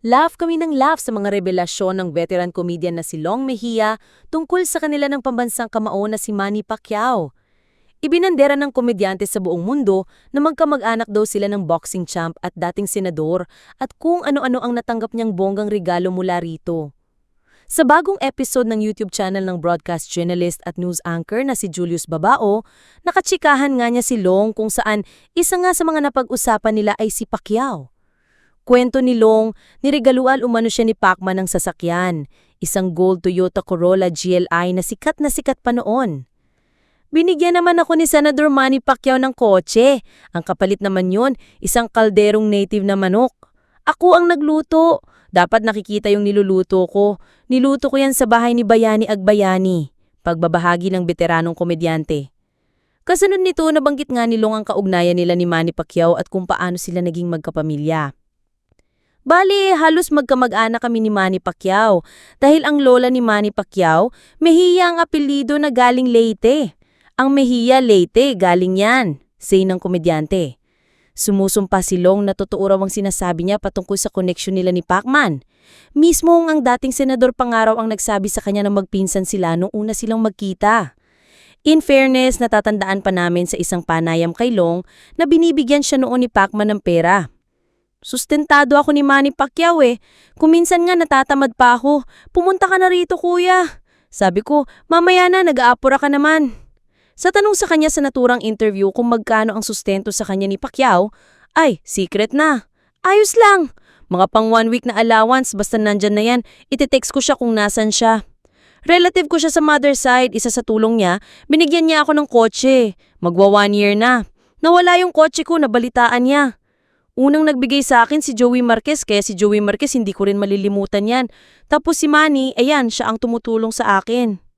Laugh kami ng laugh sa mga revelasyon ng veteran comedian na si Long Mejia tungkol sa kanila ng pambansang kamao na si Manny Pacquiao. Ibinandera ng komedyante sa buong mundo na magkamag-anak daw sila ng boxing champ at dating senador at kung ano-ano ang natanggap niyang bonggang regalo mula rito. Sa bagong episode ng YouTube channel ng broadcast journalist at news anchor na si Julius Babao, nakachikahan nga niya si Long kung saan isa nga sa mga napag-usapan nila ay si Pacquiao. Kwento ni Long, niregaluan umano siya ni Pacman ng sasakyan, isang gold Toyota Corolla GLI na sikat na sikat pa noon. Binigyan naman ako ni Senador Manny Pacquiao ng kotse. Ang kapalit naman yon, isang kalderong native na manok. Ako ang nagluto. Dapat nakikita yung niluluto ko. Niluto ko yan sa bahay ni Bayani Agbayani. Pagbabahagi ng veteranong komedyante. Kasunod nito, nabanggit nga ni Long ang kaugnayan nila ni Manny Pacquiao at kung paano sila naging magkapamilya. Bali, halos magkamag-anak kami ni Manny Pacquiao dahil ang lola ni Manny Pacquiao, Mejia ang apelido na galing Leyte. Ang Mejia Leyte, galing yan, say ng komedyante. Sumusumpa si Long na totoo raw ang sinasabi niya patungkol sa koneksyon nila ni Pacman. Mismo ang dating senador pangaraw ang nagsabi sa kanya na magpinsan sila nung una silang magkita. In fairness, natatandaan pa namin sa isang panayam kay Long na binibigyan siya noon ni Pacman ng pera. Sustentado ako ni Manny Pacquiao eh. Kuminsan nga natatamad pa ako. Pumunta ka na rito kuya. Sabi ko, mamaya na nag-aapura ka naman. Sa tanong sa kanya sa naturang interview kung magkano ang sustento sa kanya ni Pacquiao, ay, secret na. Ayos lang. Mga pang one week na allowance, basta nandyan na yan, ititext ko siya kung nasan siya. Relative ko siya sa mother side, isa sa tulong niya, binigyan niya ako ng kotse. Magwa one year na. Nawala yung kotse ko, nabalitaan niya. Unang nagbigay sa akin si Joey Marquez, kaya si Joey Marquez hindi ko rin malilimutan yan. Tapos si Manny, ayan, siya ang tumutulong sa akin.